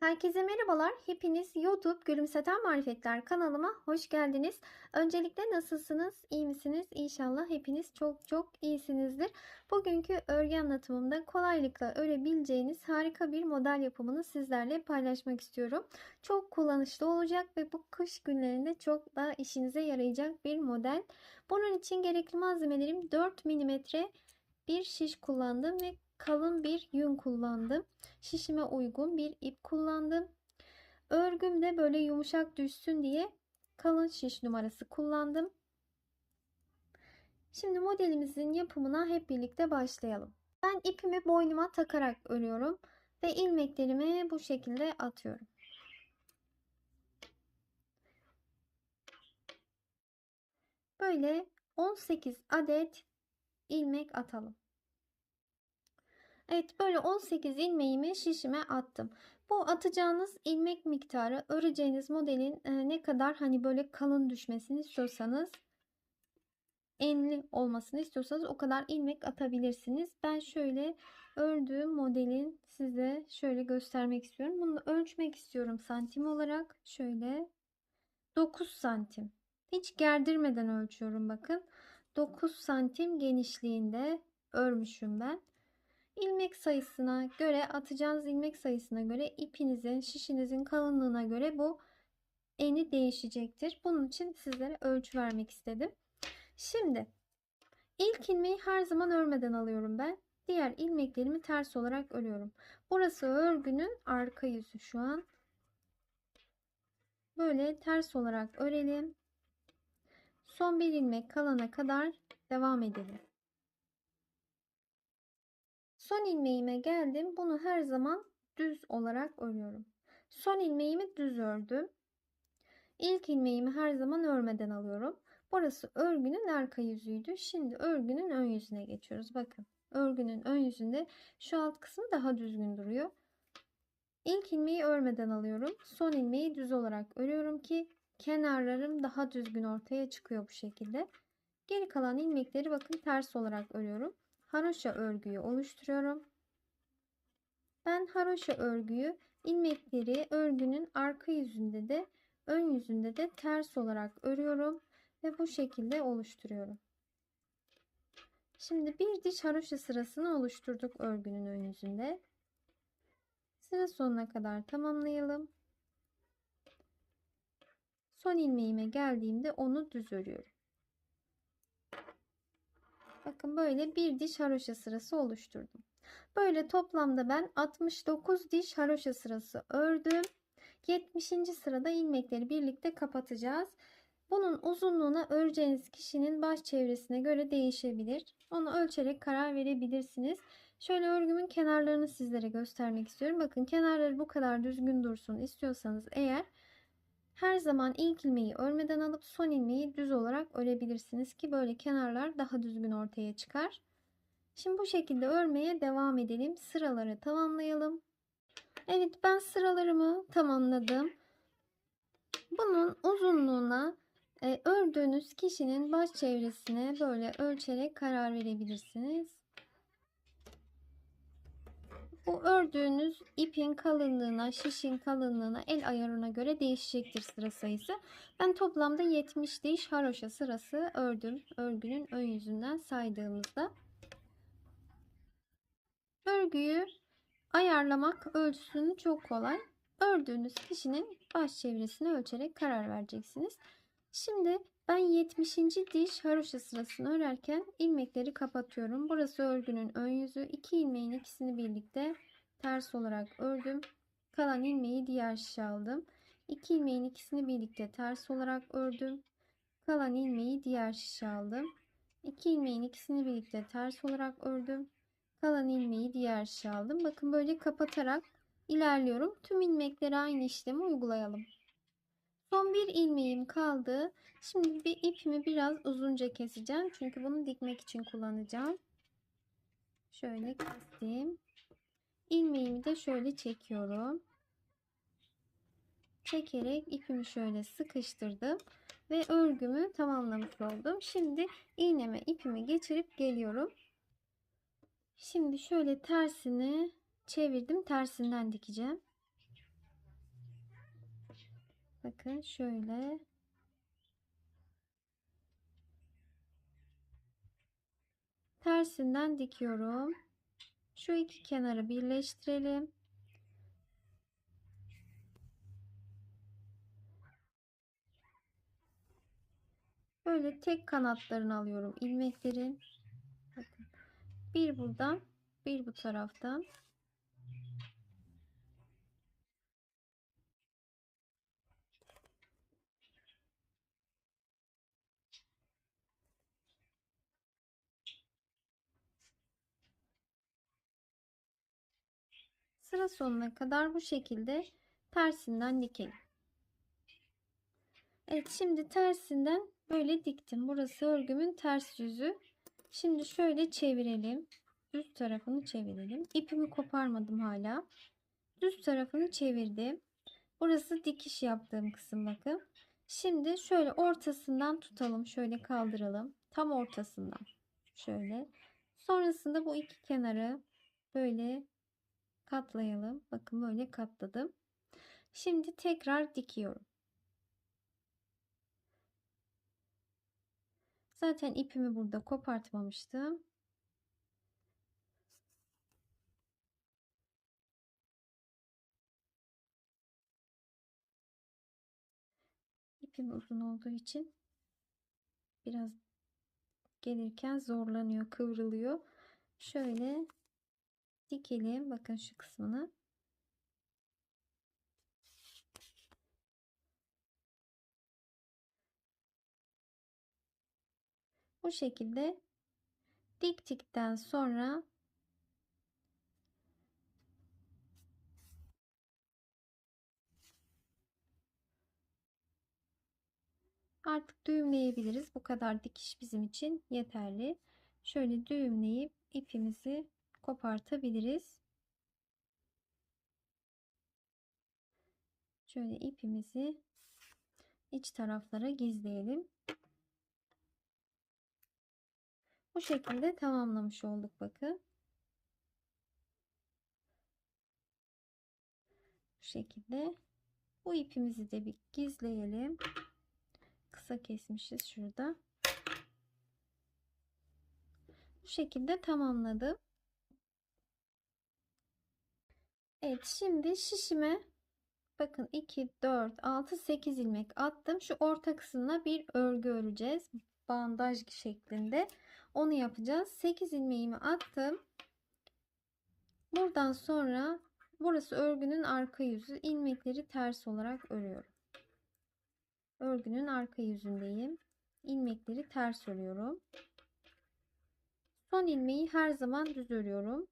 Herkese merhabalar. Hepiniz YouTube Gülümseten Marifetler kanalıma hoş geldiniz. Öncelikle nasılsınız? İyi misiniz? İnşallah hepiniz çok çok iyisinizdir. Bugünkü örgü anlatımımda kolaylıkla örebileceğiniz harika bir model yapımını sizlerle paylaşmak istiyorum. Çok kullanışlı olacak ve bu kış günlerinde çok da işinize yarayacak bir model. Bunun için gerekli malzemelerim 4 mm bir şiş kullandım ve kalın bir yün kullandım. Şişime uygun bir ip kullandım. Örgüm de böyle yumuşak düşsün diye kalın şiş numarası kullandım. Şimdi modelimizin yapımına hep birlikte başlayalım. Ben ipimi boynuma takarak örüyorum ve ilmeklerimi bu şekilde atıyorum. Böyle 18 adet ilmek atalım. Evet böyle 18 ilmeğimi şişime attım. Bu atacağınız ilmek miktarı öreceğiniz modelin e, ne kadar hani böyle kalın düşmesini istiyorsanız enli olmasını istiyorsanız o kadar ilmek atabilirsiniz. Ben şöyle ördüğüm modelin size şöyle göstermek istiyorum. Bunu ölçmek istiyorum santim olarak. Şöyle 9 santim. Hiç gerdirmeden ölçüyorum bakın. 9 santim genişliğinde örmüşüm ben. İlmek sayısına göre atacağınız ilmek sayısına göre ipinizin şişinizin kalınlığına göre bu eni değişecektir. Bunun için sizlere ölçü vermek istedim. Şimdi ilk ilmeği her zaman örmeden alıyorum ben. Diğer ilmeklerimi ters olarak örüyorum. Burası örgünün arka yüzü şu an. Böyle ters olarak örelim. Son bir ilmek kalana kadar devam edelim. Son ilmeğime geldim. Bunu her zaman düz olarak örüyorum. Son ilmeğimi düz ördüm. İlk ilmeğimi her zaman örmeden alıyorum. Burası örgünün arka yüzüydü. Şimdi örgünün ön yüzüne geçiyoruz. Bakın örgünün ön yüzünde şu alt kısmı daha düzgün duruyor. İlk ilmeği örmeden alıyorum. Son ilmeği düz olarak örüyorum ki kenarlarım daha düzgün ortaya çıkıyor bu şekilde. Geri kalan ilmekleri bakın ters olarak örüyorum haroşa örgüyü oluşturuyorum. Ben haroşa örgüyü ilmekleri örgünün arka yüzünde de ön yüzünde de ters olarak örüyorum ve bu şekilde oluşturuyorum. Şimdi bir diş haroşa sırasını oluşturduk örgünün ön yüzünde. Sıra sonuna kadar tamamlayalım. Son ilmeğime geldiğimde onu düz örüyorum. Bakın böyle bir diş haroşa sırası oluşturdum. Böyle toplamda ben 69 diş haroşa sırası ördüm. 70. sırada ilmekleri birlikte kapatacağız. Bunun uzunluğuna öreceğiniz kişinin baş çevresine göre değişebilir. Onu ölçerek karar verebilirsiniz. Şöyle örgümün kenarlarını sizlere göstermek istiyorum. Bakın kenarları bu kadar düzgün dursun istiyorsanız eğer her zaman ilk ilmeği örmeden alıp son ilmeği düz olarak örebilirsiniz ki böyle kenarlar daha düzgün ortaya çıkar. Şimdi bu şekilde örmeye devam edelim. Sıraları tamamlayalım. Evet ben sıralarımı tamamladım. Bunun uzunluğuna e, ördüğünüz kişinin baş çevresine böyle ölçerek karar verebilirsiniz. Bu ördüğünüz ipin kalınlığına, şişin kalınlığına, el ayarına göre değişecektir sıra sayısı. Ben toplamda 70 diş haroşa sırası ördüm. Örgünün ön yüzünden saydığımızda. Örgüyü ayarlamak ölçüsünü çok kolay. Ördüğünüz kişinin baş çevresini ölçerek karar vereceksiniz. Şimdi ben 70. diş haroşa sırasını örerken ilmekleri kapatıyorum. Burası örgünün ön yüzü. İki ilmeğin ikisini birlikte ters olarak ördüm. Kalan ilmeği diğer şişe aldım. İki ilmeğin ikisini birlikte ters olarak ördüm. Kalan ilmeği diğer şişe aldım. İki ilmeğin ikisini birlikte ters olarak ördüm. Kalan ilmeği diğer şişe aldım. Bakın böyle kapatarak ilerliyorum. Tüm ilmeklere aynı işlemi uygulayalım. Son bir ilmeğim kaldı. Şimdi bir ipimi biraz uzunca keseceğim. Çünkü bunu dikmek için kullanacağım. Şöyle kestim. İlmeğimi de şöyle çekiyorum. Çekerek ipimi şöyle sıkıştırdım ve örgümü tamamlamış oldum. Şimdi iğneme ipimi geçirip geliyorum. Şimdi şöyle tersini çevirdim. Tersinden dikeceğim. Bakın şöyle. Tersinden dikiyorum. Şu iki kenarı birleştirelim. Böyle tek kanatlarını alıyorum ilmeklerin. Bir buradan, bir bu taraftan. Sıra sonuna kadar bu şekilde tersinden dikelim. Evet şimdi tersinden böyle diktim. Burası örgümün ters yüzü. Şimdi şöyle çevirelim. Düz tarafını çevirelim. İpimi koparmadım hala. Düz tarafını çevirdim. Burası dikiş yaptığım kısım bakın. Şimdi şöyle ortasından tutalım. Şöyle kaldıralım. Tam ortasından. Şöyle. Sonrasında bu iki kenarı böyle katlayalım. Bakın böyle katladım. Şimdi tekrar dikiyorum. Zaten ipimi burada kopartmamıştım. İpim uzun olduğu için biraz gelirken zorlanıyor, kıvrılıyor. Şöyle dikelim. Bakın şu kısmını. Bu şekilde diktikten sonra artık düğümleyebiliriz. Bu kadar dikiş bizim için yeterli. Şöyle düğümleyip ipimizi kopartabiliriz. Şöyle ipimizi iç taraflara gizleyelim. Bu şekilde tamamlamış olduk bakın. Bu şekilde bu ipimizi de bir gizleyelim. Kısa kesmişiz şurada. Bu şekilde tamamladım. Evet şimdi şişime bakın 2 4 6 8 ilmek attım. Şu orta kısmına bir örgü öreceğiz. Bandaj şeklinde. Onu yapacağız. 8 ilmeğimi attım. Buradan sonra burası örgünün arka yüzü. ilmekleri ters olarak örüyorum. Örgünün arka yüzündeyim. ilmekleri ters örüyorum. Son ilmeği her zaman düz örüyorum.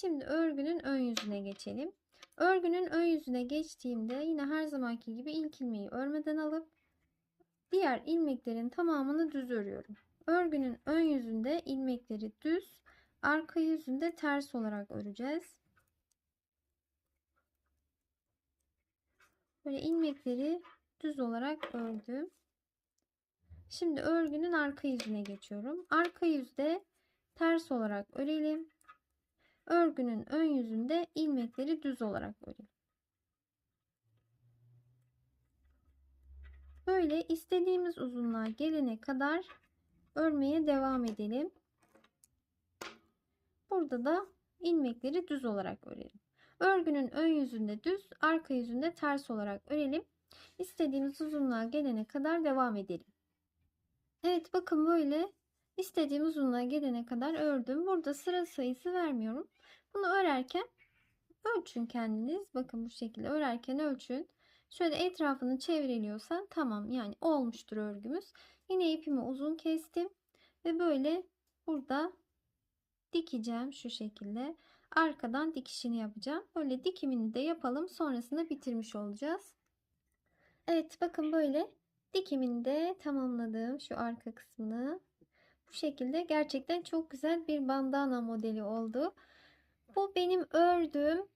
Şimdi örgünün ön yüzüne geçelim. Örgünün ön yüzüne geçtiğimde yine her zamanki gibi ilk ilmeği örmeden alıp diğer ilmeklerin tamamını düz örüyorum. Örgünün ön yüzünde ilmekleri düz, arka yüzünde ters olarak öreceğiz. Böyle ilmekleri düz olarak ördüm. Şimdi örgünün arka yüzüne geçiyorum. Arka yüzde ters olarak örelim. Örgünün ön yüzünde ilmekleri düz olarak örelim. Böyle istediğimiz uzunluğa gelene kadar örmeye devam edelim. Burada da ilmekleri düz olarak örelim. Örgünün ön yüzünde düz, arka yüzünde ters olarak örelim. İstediğimiz uzunluğa gelene kadar devam edelim. Evet bakın böyle istediğim uzunluğa gelene kadar ördüm. Burada sıra sayısı vermiyorum. Bunu örerken ölçün kendiniz. Bakın bu şekilde örerken ölçün. Şöyle etrafını çevriliyorsa tamam yani olmuştur örgümüz. Yine ipimi uzun kestim ve böyle burada dikeceğim şu şekilde. Arkadan dikişini yapacağım. Böyle dikimini de yapalım. Sonrasında bitirmiş olacağız. Evet bakın böyle dikimini de tamamladım şu arka kısmını. Bu şekilde gerçekten çok güzel bir bandana modeli oldu. Bu benim ördüğüm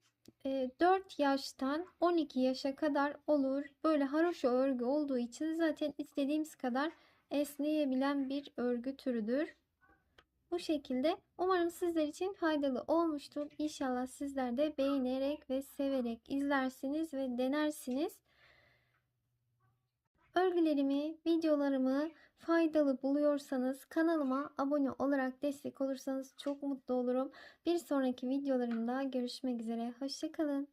4 yaştan 12 yaşa kadar olur. Böyle haroşa örgü olduğu için zaten istediğimiz kadar esneyebilen bir örgü türüdür. Bu şekilde umarım sizler için faydalı olmuştur. İnşallah sizler de beğenerek ve severek izlersiniz ve denersiniz. Örgülerimi, videolarımı faydalı buluyorsanız kanalıma abone olarak destek olursanız çok mutlu olurum. Bir sonraki videolarımda görüşmek üzere. Hoşçakalın.